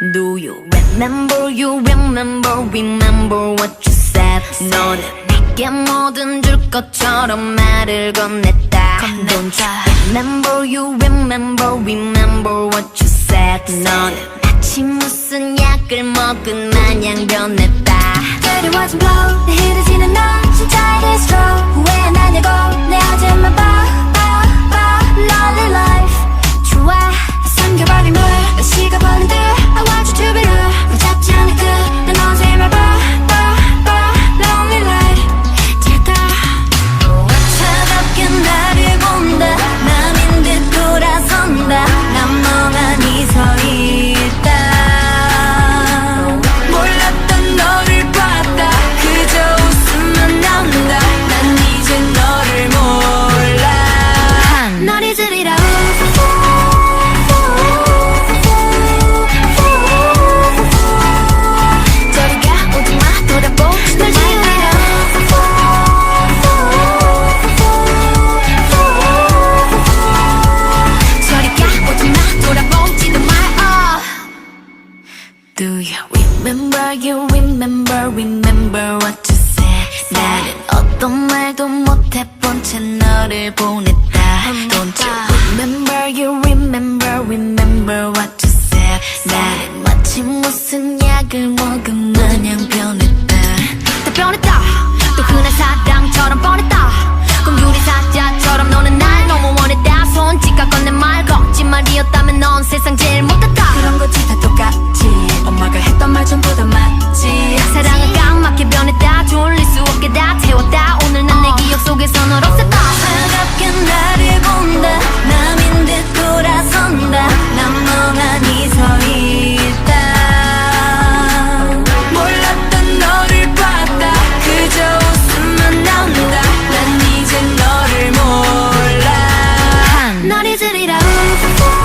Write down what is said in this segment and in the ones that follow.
Do you remember, you remember, remember what you said 너는 내게 뭐든 줄 것처럼 말을 건넸다 Don't you remember, you remember, remember what you said 너는 마치 무슨 약을 먹은 마냥 변했다 Girl, it wasn't blow Do you remember you remember remember what you said 나는 어떤 말도 못해본 채 너를 보냈다 Don't you remember you remember remember what you said 나는 마치 무슨 약을 먹은 마냥 변했다 다 변했다 또 그날 사랑처럼 뻔했다 공유리 사자처럼 너는 날 너무 원했다 손짓과 건넨 말 거짓말이었다면 넌 세상 제일 못했다 not need to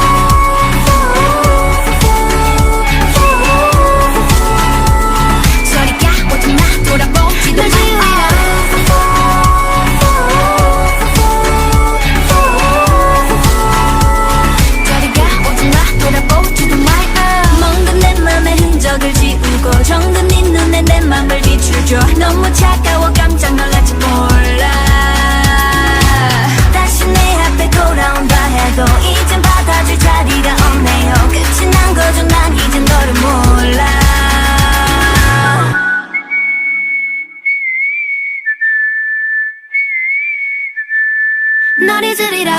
널 잊으리라